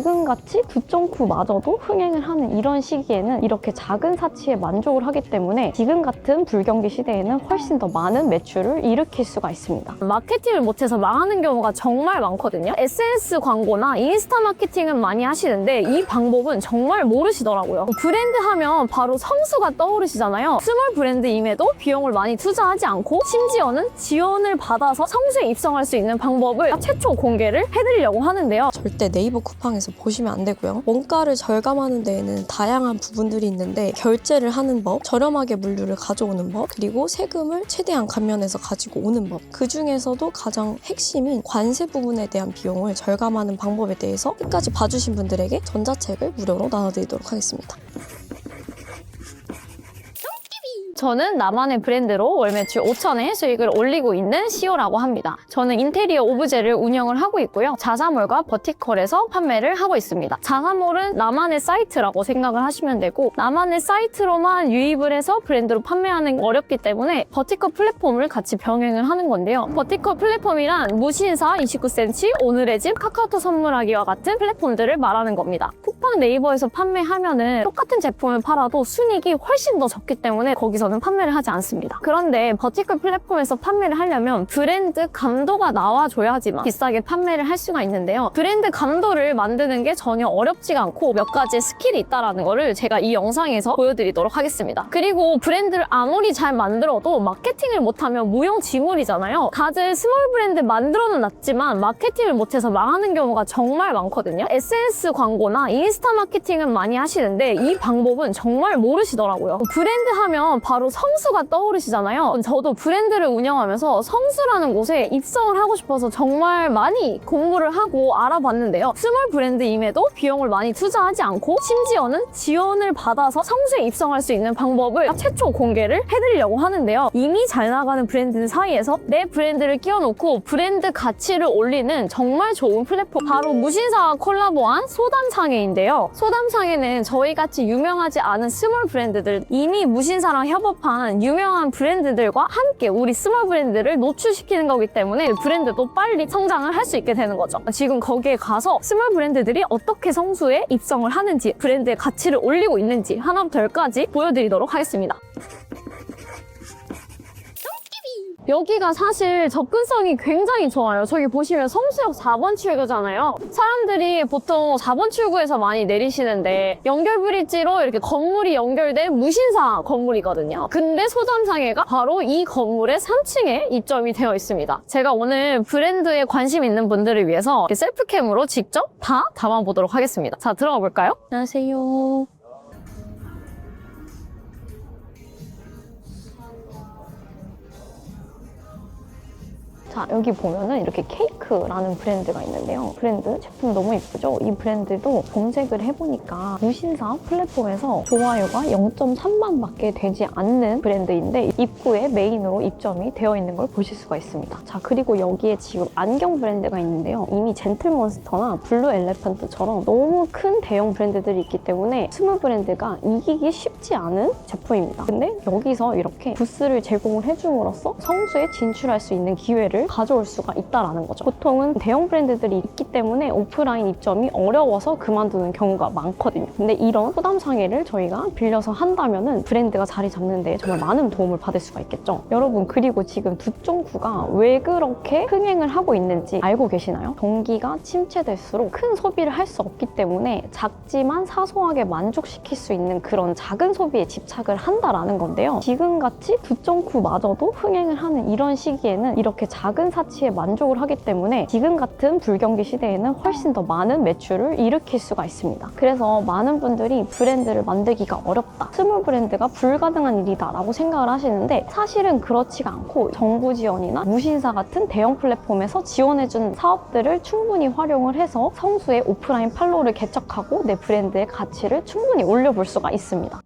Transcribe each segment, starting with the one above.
지금같이 9.9마저도 흥행을 하는 이런 시기에는 이렇게 작은 사치에 만족을 하기 때문에 지금 같은 불경기 시대에는 훨씬 더 많은 매출을 일으킬 수가 있습니다. 마케팅을 못해서 망하는 경우가 정말 많거든요. SNS 광고나 인스타 마케팅은 많이 하시는데 이 방법은 정말 모르시더라고요. 브랜드 하면 바로 성수가 떠오르시잖아요. 스몰 브랜드임에도 비용을 많이 투자하지 않고 심지어는 지원을 받아서 성수에 입성할 수 있는 방법을 최초 공개를 해드리려고 하는데요. 절대 네이버 쿠팡 에서 보시면 안 되고요. 원가를 절감하는 데에는 다양한 부분들이 있는데 결제를 하는 법, 저렴하게 물류를 가져오는 법, 그리고 세금을 최대한 감면해서 가지고 오는 법. 그 중에서도 가장 핵심인 관세 부분에 대한 비용을 절감하는 방법에 대해서 끝까지 봐주신 분들에게 전자책을 무료로 나눠드리도록 하겠습니다. 저는 나만의 브랜드로 월 매출 5천의 수익을 올리고 있는 시오라고 합니다. 저는 인테리어 오브제를 운영을 하고 있고요. 자사몰과 버티컬에서 판매를 하고 있습니다. 자사몰은 나만의 사이트라고 생각을 하시면 되고 나만의 사이트로만 유입을 해서 브랜드로 판매하는 게 어렵기 때문에 버티컬 플랫폼을 같이 병행을 하는 건데요. 버티컬 플랫폼이란 무신사 29cm, 오늘의 집, 카카오톡 선물하기와 같은 플랫폼들을 말하는 겁니다. 쿠팡 네이버에서 판매하면은 똑같은 제품을 팔아도 순익이 훨씬 더 적기 때문에 거기서 는 판매를 하지 않습니다. 그런데 버티컬 플랫폼에서 판매를 하려면 브랜드 감도가 나와줘야지만 비싸게 판매를 할 수가 있는데요. 브랜드 감도를 만드는 게 전혀 어렵지가 않고 몇 가지 스킬이 있다라는 거를 제가 이 영상에서 보여드리도록 하겠습니다. 그리고 브랜드를 아무리 잘 만들어도 마케팅을 못하면 무용지물이잖아요. 다들 스몰 브랜드 만들어는 놨지만 마케팅을 못해서 망하는 경우가 정말 많거든요. SNS 광고나 인스타 마케팅은 많이 하시는데 이 방법은 정말 모르시더라고요. 브랜드 하면 바로 성수가 떠오르시잖아요. 저도 브랜드를 운영하면서 성수라는 곳에 입성을 하고 싶어서 정말 많이 공부를 하고 알아봤는데요. 스몰 브랜드임에도 비용을 많이 투자하지 않고 심지어는 지원을 받아서 성수에 입성할 수 있는 방법을 최초 공개를 해드리려고 하는데요. 이미 잘 나가는 브랜드 사이에서 내 브랜드를 끼워놓고 브랜드 가치를 올리는 정말 좋은 플랫폼 바로 무신사와 콜라보한 소담상해인데요. 소담상해는 저희같이 유명하지 않은 스몰 브랜드들 이미 무신사랑 협업 한 유명한 브랜드들과 함께 우리 스몰 브랜드를 노출시키는 거기 때문에 브랜드도 빨리 성장을 할 수 있게 되는 거죠. 지금 거기에 가서 스몰 브랜드들이 어떻게 성수에 입성을 하는지 브랜드의 가치를 올리고 있는지 하나부터 열까지 보여드리도록 하겠습니다. 여기가 사실 접근성이 굉장히 좋아요. 저기 보시면 성수역 4번 출구잖아요. 사람들이 보통 4번 출구에서 많이 내리시는데 연결 브릿지로 이렇게 건물이 연결된 무신사 건물이거든요. 근데 소담상해가 바로 이 건물의 3층에 입점이 되어 있습니다. 제가 오늘 브랜드에 관심 있는 분들을 위해서 셀프캠으로 직접 다 담아보도록 하겠습니다. 자, 들어가 볼까요? 안녕하세요. 자, 여기 보면은 이렇게 케이크라는 브랜드가 있는데요. 브랜드 제품 너무 예쁘죠? 이 브랜드도 검색을 해보니까 무신사 플랫폼에서 좋아요가 0.3만 밖에 되지 않는 브랜드인데 입구에 메인으로 입점이 되어 있는 걸 보실 수가 있습니다. 자, 그리고 여기에 지금 안경 브랜드가 있는데요. 이미 젠틀몬스터나 블루 엘레펀트처럼 너무 큰 대형 브랜드들이 있기 때문에 스몰 브랜드가 이기기 쉽지 않은 제품입니다. 근데 여기서 이렇게 부스를 제공을 해줌으로써 성수에 진출할 수 있는 기회를 가져올 수가 있다라는 거죠. 보통은 대형 브랜드들이 있기 때문에 오프라인 입점이 어려워서 그만두는 경우가 많거든요. 근데 이런 소담 상해를 저희가 빌려서 한다면은 브랜드가 자리 잡는 데 정말 많은 도움을 받을 수가 있겠죠. 여러분 그리고 지금 두쫑구가 왜 그렇게 흥행을 하고 있는지 알고 계시나요? 경기가 침체될수록 큰 소비를 할 수 없기 때문에 작지만 사소하게 만족시킬 수 있는 그런 작은 소비에 집착을 한다라는 건데요. 지금같이 두쫑구마저도 흥행을 하는 이런 시기에는 이렇게 작은 사치에 만족을 하기 때문에 지금 같은 불경기 시대에는 훨씬 더 많은 매출을 일으킬 수가 있습니다. 그래서 많은 분들이 브랜드를 만들기가 어렵다. 스몰 브랜드가 불가능한 일이다 라고 생각을 하시는데 사실은 그렇지가 않고 정부 지원이나 무신사 같은 대형 플랫폼에서 지원해준 사업들을 충분히 활용을 해서 성수의 오프라인 판로를 개척하고 내 브랜드의 가치를 충분히 올려볼 수가 있습니다.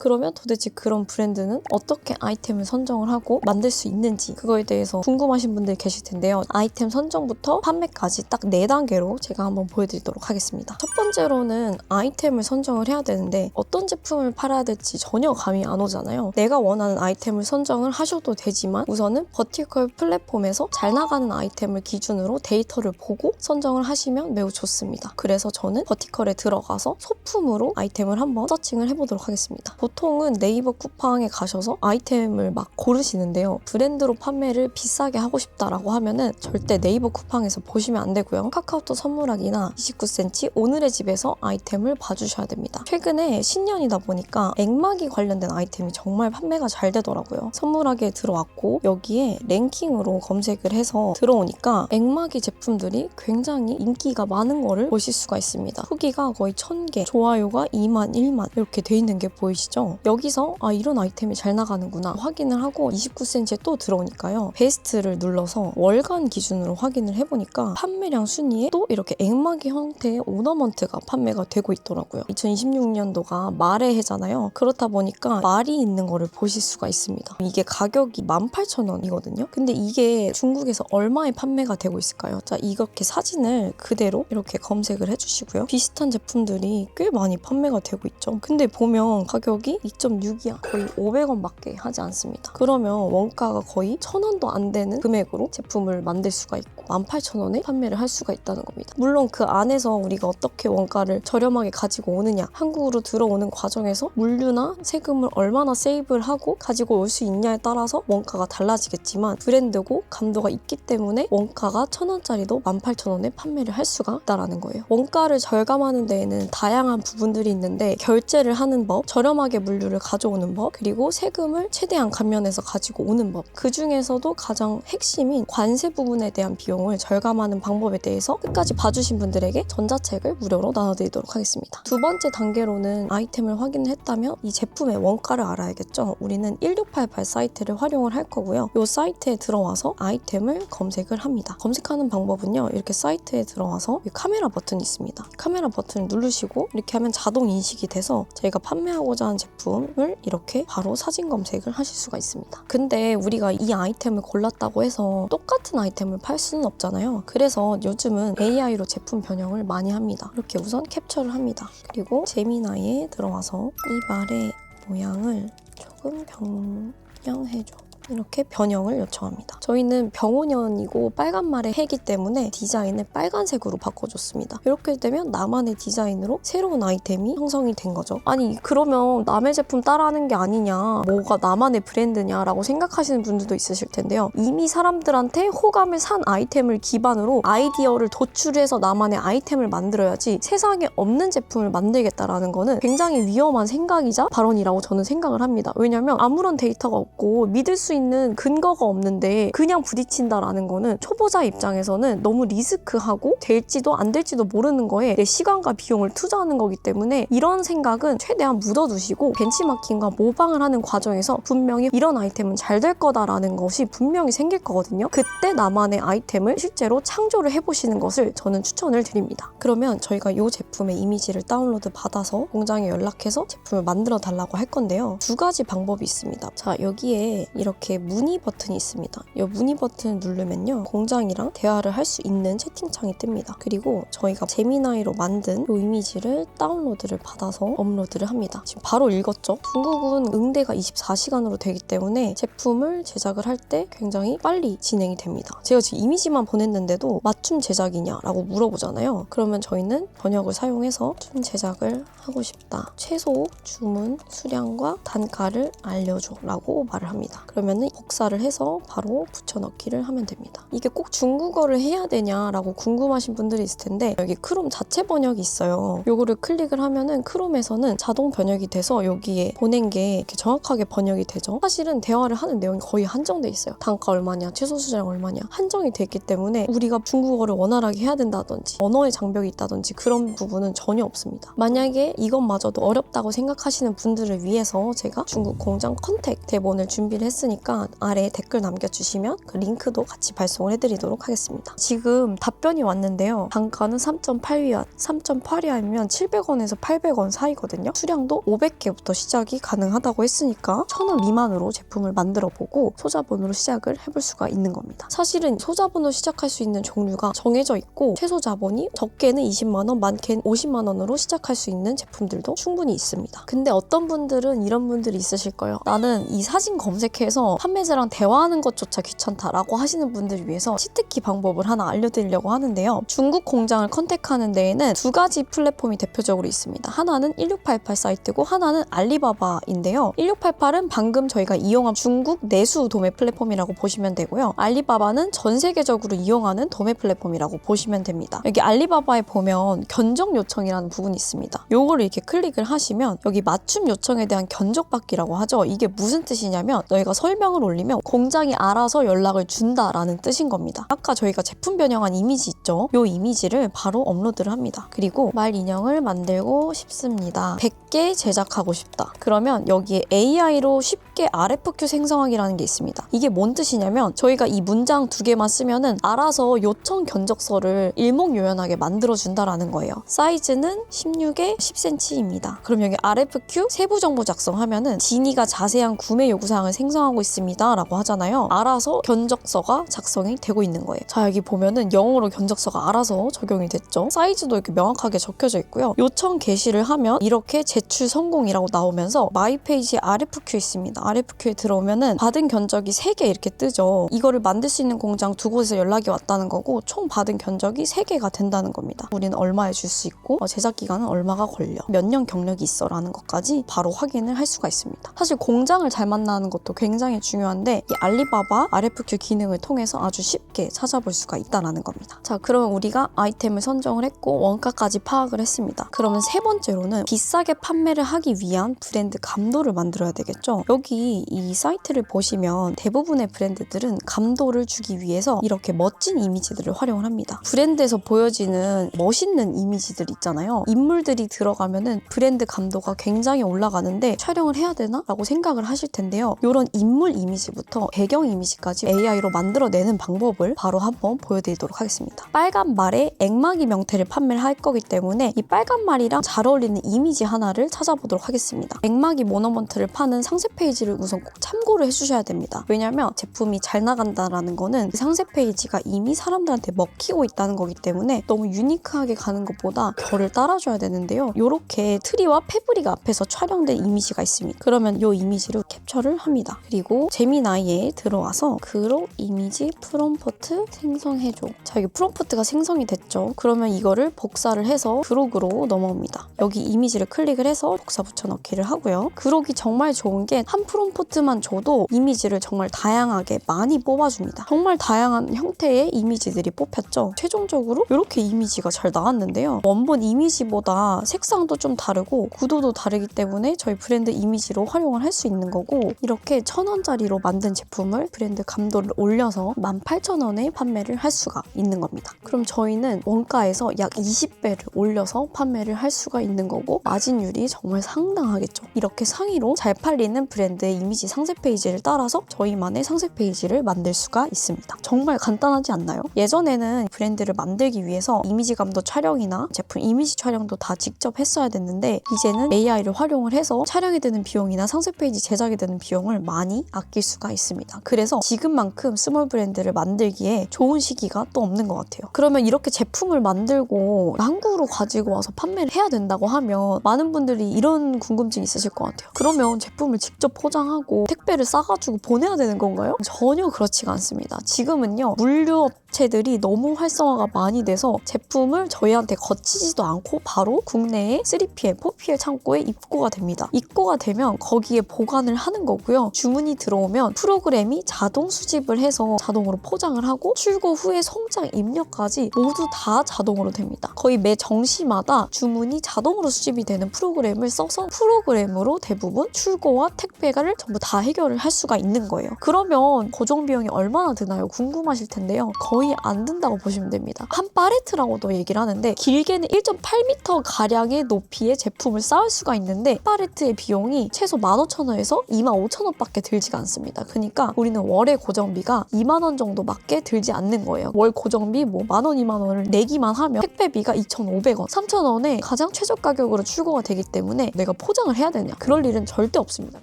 그러면 도대체 그런 브랜드는 어떻게 아이템을 선정을 하고 만들 수 있는지 그거에 대해서 궁금하신 분들 계실 텐데요. 아이템 선정부터 판매까지 딱 4단계로 제가 한번 보여드리도록 하겠습니다. 첫 번째로는 아이템을 선정을 해야 되는데 어떤 제품을 팔아야 될지 전혀 감이 안 오잖아요. 내가 원하는 아이템을 선정을 하셔도 되지만 우선은 버티컬 플랫폼에서 잘 나가는 아이템을 기준으로 데이터를 보고 선정을 하시면 매우 좋습니다. 그래서 저는 버티컬에 들어가서 소품으로 아이템을 한번 서칭을 해보도록 하겠습니다. 보통은 네이버 쿠팡에 가셔서 아이템을 막 고르시는데요. 브랜드로 판매를 비싸게 하고 싶다라고 하면은 절대 네이버 쿠팡에서 보시면 안 되고요. 카카오톡 선물하기나 29cm 오늘의 집에서 아이템을 봐주셔야 됩니다. 최근에 신년이다 보니까 액막이 관련된 아이템이 정말 판매가 잘 되더라고요. 선물하기에 들어왔고 여기에 랭킹으로 검색을 해서 들어오니까 액막이 제품들이 굉장히 인기가 많은 거를 보실 수가 있습니다. 후기가 거의 1000개, 좋아요가 2만, 1만 이렇게 돼 있는 게 보이시죠? 여기서 아 이런 아이템이 잘 나가는구나 확인을 하고 29cm에 또 들어오니까요. 베스트를 눌러서 월간 기준으로 확인을 해보니까 판매량 순위에 또 이렇게 액막이 형태의 오너먼트가 판매가 되고 있더라고요. 2026년도가 말의 해잖아요. 그렇다 보니까 말이 있는 거를 보실 수가 있습니다. 이게 가격이 18,000원이거든요. 근데 이게 중국에서 얼마에 판매가 되고 있을까요? 자, 이렇게 사진을 그대로 이렇게 검색을 해주시고요. 비슷한 제품들이 꽤 많이 판매가 되고 있죠. 근데 보면 가격이 2.6이야. 거의 500원밖에 하지 않습니다. 그러면 원가가 거의 1,000원도 안 되는 금액으로 제품을 만들 수가 있고 18,000원에 판매를 할 수가 있다는 겁니다. 물론 그 안에서 우리가 어떻게 원가를 저렴하게 가지고 오느냐 한국으로 들어오는 과정에서 물류나 세금을 얼마나 세이브를 하고 가지고 올 수 있냐에 따라서 원가가 달라지겠지만 브랜드고 감도가 있기 때문에 원가가 1,000원짜리도 18,000원에 판매를 할 수가 있다라는 거예요. 원가를 절감하는 데에는 다양한 부분들이 있는데 결제를 하는 법, 저렴하게 물류를 가져오는 법, 그리고 세금을 최대한 감면해서 가지고 오는 법. 그 중에서도 가장 핵심인 관세 부분에 대한 비용을 절감하는 방법에 대해서 끝까지 봐주신 분들에게 전자책을 무료로 나눠드리도록 하겠습니다. 두 번째 단계로는 아이템을 확인을 했다면 이 제품의 원가를 알아야겠죠. 우리는 1688 사이트를 활용을 할 거고요. 이 사이트에 들어와서 아이템을 검색을 합니다. 검색하는 방법은요. 이렇게 사이트에 들어와서 이 카메라 버튼이 있습니다. 카메라 버튼을 누르시고 이렇게 하면 자동 인식이 돼서 저희가 판매하고자 하는 제품 을 이렇게 바로 사진 검색을 하실 수가 있습니다. 근데 우리가 이 아이템을 골랐다고 해서 똑같은 아이템을 팔 수는 없잖아요. 그래서 요즘은 AI로 제품 변형을 많이 합니다. 이렇게 우선 캡처를 합니다. 그리고 제미나이에 들어와서 이 말의 모양을 조금 변형해줘. 이렇게 변형을 요청합니다. 저희는 병원연이고 빨간 말의 해기 때문에 디자인을 빨간색으로 바꿔줬습니다. 이렇게 되면 나만의 디자인으로 새로운 아이템이 형성이 된 거죠. 아니 그러면 남의 제품 따라하는 게 아니냐 뭐가 나만의 브랜드냐라고 생각하시는 분들도 있으실 텐데요. 이미 사람들한테 호감을 산 아이템을 기반으로 아이디어를 도출해서 나만의 아이템을 만들어야지 세상에 없는 제품을 만들겠다라는 거는 굉장히 위험한 생각이자 발언이라고 저는 생각을 합니다. 왜냐면 아무런 데이터가 없고 믿을 수 있는 근거가 없는데 그냥 부딪힌다라는 거는 초보자 입장에서는 너무 리스크하고 될지도 안 될지도 모르는 거에 내 시간과 비용을 투자하는 거기 때문에 이런 생각은 최대한 묻어두시고 벤치마킹과 모방을 하는 과정에서 분명히 이런 아이템은 잘 될 거다라는 것이 분명히 생길 거거든요. 그때 나만의 아이템을 실제로 창조를 해보시는 것을 저는 추천을 드립니다. 그러면 저희가 이 제품의 이미지를 다운로드 받아서 공장에 연락해서 제품을 만들어 달라고 할 건데요. 두 가지 방법이 있습니다. 자, 여기에 이렇게 문의 버튼이 있습니다. 이 문의 버튼을 누르면요. 공장이랑 대화를 할 수 있는 채팅창이 뜹니다. 그리고 저희가 제미나이로 만든 이 이미지를 다운로드를 받아서 업로드를 합니다. 지금 바로 읽었죠? 중국은 응대가 24시간으로 되기 때문에 제품을 제작을 할 때 굉장히 빨리 진행이 됩니다. 제가 지금 이미지만 보냈는데도 맞춤 제작이냐라고 물어보잖아요. 그러면 저희는 번역을 사용해서 맞춤 제작을 하고 싶다. 최소 주문 수량과 단가를 알려줘라고 말을 합니다. 그러 면은 복사를 해서 바로 붙여넣기를 하면 됩니다. 이게 꼭 중국어를 해야 되냐라고 궁금하신 분들이 있을 텐데 여기 크롬 자체 번역이 있어요. 요거를 클릭을 하면은 크롬에서는 자동 번역이 돼서 여기에 보낸 게 이렇게 정확하게 번역이 되죠. 사실은 대화를 하는 내용이 거의 한정돼 있어요. 단가 얼마냐, 최소 수량 얼마냐 한정이 돼 있기 때문에 우리가 중국어를 원활하게 해야 된다든지 언어의 장벽이 있다든지 그런 부분은 전혀 없습니다. 만약에 이것마저도 어렵다고 생각하시는 분들을 위해서 제가 중국 공장 컨택 대본을 준비를 했으니까 있으니까 아래에 댓글 남겨주시면 그 링크도 같이 발송을 해드리도록 하겠습니다. 지금 답변이 왔는데요. 단가는 3.8위안, 3.8위안이면 700원에서 800원 사이거든요. 수량도 500개부터 시작이 가능하다고 했으니까 1000원 미만으로 제품을 만들어 보고 소자본으로 시작을 해볼 수가 있는 겁니다. 사실은 소자본으로 시작할 수 있는 종류가 정해져 있고 최소 자본이 적게는 20만 원, 많게는 50만 원으로 시작할 수 있는 제품들도 충분히 있습니다. 근데 어떤 분들은 이런 분들이 있으실 거예요. 나는 이 사진 검색해서 판매자랑 대화하는 것조차 귀찮다라고 하시는 분들을 위해서 치트키 방법을 하나 알려드리려고 하는데요. 중국 공장을 컨택하는 데에는 두 가지 플랫폼이 대표적으로 있습니다. 하나는 1688 사이트고 하나는 알리바바인데요. 1688은 방금 저희가 이용한 중국 내수 도매 플랫폼이라고 보시면 되고요. 알리바바는 전 세계적으로 이용하는 도매 플랫폼이라고 보시면 됩니다. 여기 알리바바에 보면 견적 요청이라는 부분이 있습니다. 요거를 이렇게 클릭을 하시면 여기 맞춤 요청에 대한 견적받기라고 하죠. 이게 무슨 뜻이냐면 너희가 설명 을 올리면 공장이 알아서 연락을 준다라는 뜻인 겁니다. 아까 저희가 제품 변형한 이미지 있죠? 요 이미지를 바로 업로드를 합니다. 그리고 말 인형을 만들고 싶습니다. 100개 제작하고 싶다. 그러면 여기에 AI로 쉽게 RFQ 생성하기라는 게 있습니다. 이게 뭔 뜻이냐면 저희가 이 문장 두 개만 쓰면은 알아서 요청 견적서를 일목요연하게 만들어준다라는 거예요. 사이즈는 16에 10cm입니다. 그럼 여기 RFQ 세부 정보 작성하면은 지니가 자세한 구매 요구사항을 생성하고 있습니다. 라고 하잖아요. 알아서 견적서가 작성이 되고 있는 거예요. 자, 여기 보면은 영어로 견적서가 알아서 적용이 됐죠. 사이즈도 이렇게 명확하게 적혀져 있고요. 요청 게시를 하면 이렇게 제출 성공이라고 나오면서 마이 페이지 RFQ 있습니다. RFQ에 들어오면은 받은 견적이 3개 이렇게 뜨죠. 이거를 만들 수 있는 공장 두 곳에서 연락이 왔다는 거고 총 받은 견적이 3개가 된다는 겁니다. 우리는 얼마에 줄 수 있고 어, 제작 기간은 얼마가 걸려 몇 년 경력이 있어 라는 것까지 바로 확인을 할 수가 있습니다. 사실 공장을 잘 만나는 것도 굉장히 중요한데 이 알리바바 RFQ 기능을 통해서 아주 쉽게 찾아볼 수가 있다는 겁니다. 자 그러면 우리가 아이템을 선정을 했고 원가까지 파악을 했습니다. 그러면 세 번째로는 비싸게 판매를 하기 위한 브랜드 감도를 만들어야 되겠죠. 여기 이 사이트를 보시면 대부분의 브랜드들은 감도를 주기 위해서 이렇게 멋진 이미지들을 활용을 합니다. 브랜드에서 보여지는 멋있는 이미지들 있잖아요. 인물들이 들어가면은 브랜드 감도가 굉장히 올라가는데 촬영을 해야 되나? 라고 생각을 하실 텐데요. 이런 인물 이미지부터 배경 이미지까지 AI로 만들어내는 방법을 바로 한번 보여드리도록 하겠습니다. 빨간 말에 액막이 명태를 판매를 할 거기 때문에 이 빨간 말이랑 잘 어울리는 이미지 하나를 찾아보도록 하겠습니다. 액막이 모너먼트를 파는 상세 페이지를 우선 꼭 참고를 해주셔야 됩니다. 왜냐면 제품이 잘 나간다라는 거는 그 상세 페이지가 이미 사람들한테 먹히고 있다는 거기 때문에 너무 유니크하게 가는 것보다 결을 따라줘야 되는데요. 이렇게 트리와 패브릭 앞에서 촬영된 이미지가 있습니다. 그러면 이 이미지를 캡처를 합니다. 그리고 제미나이에 들어와서 그룹 이미지 프롬포트 생성해줘. 자, 여기 프롬포트가 생성이 됐죠. 그러면 이거를 복사를 해서 그록으로 넘어옵니다. 여기 이미지를 클릭을 해서 복사 붙여넣기를 하고요. 그록이 정말 좋은 게 한 프롬포트만 줘도 이미지를 정말 다양하게 많이 뽑아줍니다. 정말 다양한 형태의 이미지들이 뽑혔죠. 최종적으로 이렇게 이미지가 잘 나왔는데요. 원본 이미지보다 색상도 좀 다르고 구도도 다르기 때문에 저희 브랜드 이미지로 활용을 할 수 있는 거고 이렇게 천 원 짜리로 만든 제품을 브랜드 감도를 올려서 18,000원에 판매를 할 수가 있는 겁니다. 그럼 저희는 원가에서 약 20배를 올려서 판매를 할 수가 있는 거고 마진율이 정말 상당하겠죠. 이렇게 상위로 잘 팔리는 브랜드의 이미지 상세 페이지를 따라서 저희만의 상세 페이지를 만들 수가 있습니다. 정말 간단하지 않나요? 예전에는 브랜드를 만들기 위해서 이미지 감도 촬영이나 제품 이미지 촬영도 다 직접 했어야 됐는데 이제는 AI를 활용을 해서 촬영에 드는 비용이나 상세 페이지 제작에 드는 비용을 많이 아낄 수가 있습니다. 그래서 지금만큼 스몰 브랜드를 만들기에 좋은 시기가 또 없는 것 같아요. 그러면 이렇게 제품을 만들고 한국으로 가지고 와서 판매를 해야 된다고 하면 많은 분들이 이런 궁금증이 있으실 것 같아요. 그러면 제품을 직접 포장하고 택배를 싸가지고 보내야 되는 건가요? 전혀 그렇지가 않습니다. 지금은요, 물류 업체들이 너무 활성화가 많이 돼서 제품을 저희한테 거치지도 않고 바로 국내에 3PL, 4PL 창고에 입고가 됩니다. 입고가 되면 거기에 보관을 하는 거고요. 주문이 들어오면 프로그램이 자동 수집을 해서 자동으로 포장을 하고 출고 후에 송장 입력까지 모두 다 자동으로 됩니다. 거의 매 정시마다 주문이 자동으로 수집이 되는 프로그램을 써서 프로그램으로 대부분 출고와 택배를 전부 다 해결을 할 수가 있는 거예요. 그러면 고정 비용이 얼마나 드나요? 궁금하실 텐데요. 거의 거의 안 든다고 보시면 됩니다. 한 파레트라고도 얘기를 하는데 길게는 1.8m 가량의 높이의 제품을 쌓을 수가 있는데 파레트의 비용이 최소 15,000원에서 25,000원밖에 들지가 않습니다. 그러니까 우리는 월의 고정비가 2만 원 정도밖에 들지 않는 거예요. 월 고정비 뭐 만 원, 2만 원을 내기만 하면 택배비가 2,500원, 3,000원에 가장 최저 가격으로 출고가 되기 때문에 내가 포장을 해야 되냐? 그럴 일은 절대 없습니다.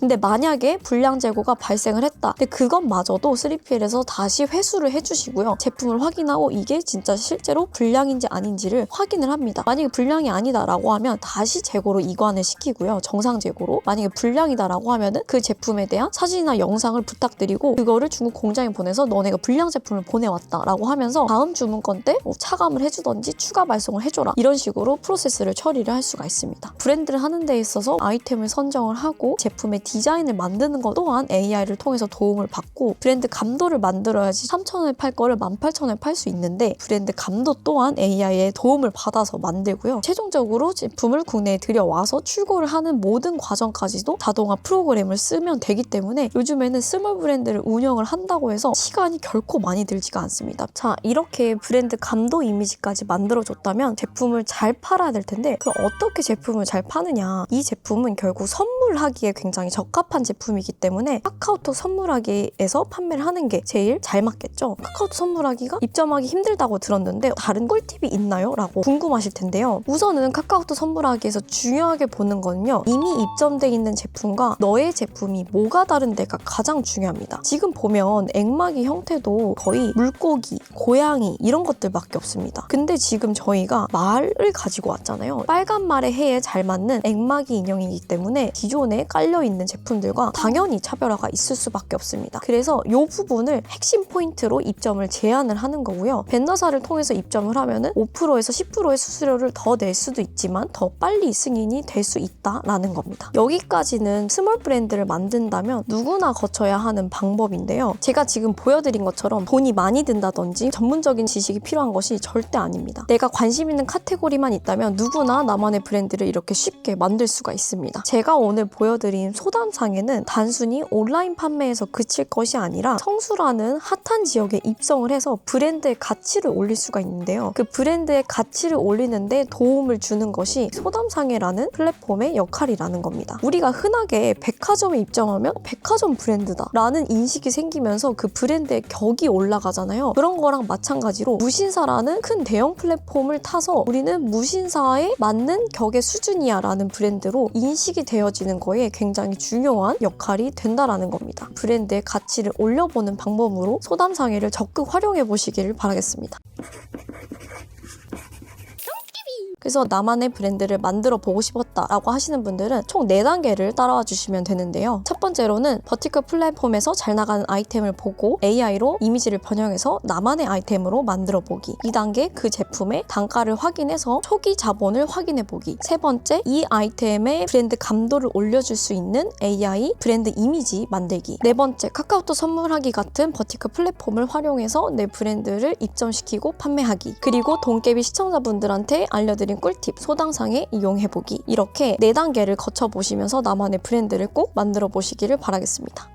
근데 만약에 불량 재고가 발생을 했다. 근데 그것마저도 3PL에서 다시 회수를 해주시고요. 제품 을 확인하고 이게 진짜 실제로 불량인지 아닌지를 확인을 합니다. 만약에 불량이 아니다라고 하면 다시 재고로 이관을 시키고요. 정상 재고로. 만약에 불량이다라고 하면은 그 제품에 대한 사진이나 영상을 부탁드리고 그거를 중국 공장에 보내서 너네가 불량 제품을 보내왔다라고 하면서 다음 주문건 때 뭐 차감을 해주던지 추가 발송을 해줘라 이런 식으로 프로세스를 처리를 할 수가 있습니다. 브랜드를 하는 데 있어서 아이템을 선정을 하고 제품의 디자인을 만드는 것 또한 AI를 통해서 도움을 받고 브랜드 감도를 만들어야지 3,000원에 팔 거를 18,000 원에 팔 수 있는데 브랜드 감도 또한 AI의 도움을 받아서 만들고요. 최종적으로 제품을 국내에 들여와서 출고를 하는 모든 과정까지도 자동화 프로그램을 쓰면 되기 때문에 요즘에는 스몰 브랜드를 운영을 한다고 해서 시간이 결코 많이 들지가 않습니다. 자, 이렇게 브랜드 감도 이미지까지 만들어줬다면 제품을 잘 팔아야 될 텐데 그럼 어떻게 제품을 잘 파느냐? 이 제품은 결국 선물하기에 굉장히 적합한 제품이기 때문에 카카오톡 선물하기에서 판매를 하는 게 제일 잘 맞겠죠. 카카오톡 선물하기 가 입점하기 힘들다고 들었는데 다른 꿀팁이 있나요? 라고 궁금하실 텐데요. 우선은 카카오톡 선물하기에서 중요하게 보는 거는요. 이미 입점돼 있는 제품과 너의 제품이 뭐가 다른 데가 가장 중요합니다. 지금 보면 액막이 형태도 거의 물고기, 고양이 이런 것들밖에 없습니다. 근데 지금 저희가 말을 가지고 왔잖아요. 빨간 말의 해에 잘 맞는 액막이 인형이기 때문에 기존에 깔려 있는 제품들과 당연히 차별화가 있을 수밖에 없습니다. 그래서 이 부분을 핵심 포인트로 입점을 제한을 하는 거고요. 벤더사를 통해서 입점을 하면은 5%에서 10%의 수수료를 더 낼 수도 있지만 더 빨리 승인이 될 수 있다라는 겁니다. 여기까지는 스몰 브랜드를 만든다면 누구나 거쳐야 하는 방법인데요. 제가 지금 보여드린 것처럼 돈이 많이 든다든지 전문적인 지식이 필요한 것이 절대 아닙니다. 내가 관심 있는 카테고리만 있다면 누구나 나만의 브랜드를 이렇게 쉽게 만들 수가 있습니다. 제가 오늘 보여드린 소담상에는 단순히 온라인 판매에서 그칠 것이 아니라 성수라는 핫한 지역에 입성을 해서 브랜드의 가치를 올릴 수가 있는데요. 그 브랜드의 가치를 올리는데 도움을 주는 것이 소담상해라는 플랫폼의 역할이라는 겁니다. 우리가 흔하게 백화점에 입점하면 백화점 브랜드다 라는 인식이 생기면서 그 브랜드의 격이 올라가잖아요. 그런 거랑 마찬가지로 무신사라는 큰 대형 플랫폼을 타서 우리는 무신사에 맞는 격의 수준이야 라는 브랜드로 인식이 되어지는 거에 굉장히 중요한 역할이 된다라는 겁니다. 브랜드의 가치를 올려보는 방법으로 소담상해를 적극 활용해 보 시기를 바라겠습니다. 그래서 나만의 브랜드를 만들어 보고 싶었다라고 하시는 분들은 총 4단계를 따라와 주시면 되는데요. 첫 번째로는 버티컬 플랫폼에서 잘 나가는 아이템을 보고 AI로 이미지를 변형해서 나만의 아이템으로 만들어 보기. 2단계 그 제품의 단가를 확인해서 초기 자본을 확인해 보기. 세 번째 이 아이템의 브랜드 감도를 올려줄 수 있는 AI 브랜드 이미지 만들기. 네 번째 카카오톡 선물하기 같은 버티컬 플랫폼을 활용해서 내 브랜드를 입점시키고 판매하기. 그리고 돈깨비 시청자분들한테 알려드린 꿀팁 소당상에 이용해보기. 이렇게 네 단계를 거쳐보시면서 나만의 브랜드를 꼭 만들어 보시기를 바라겠습니다.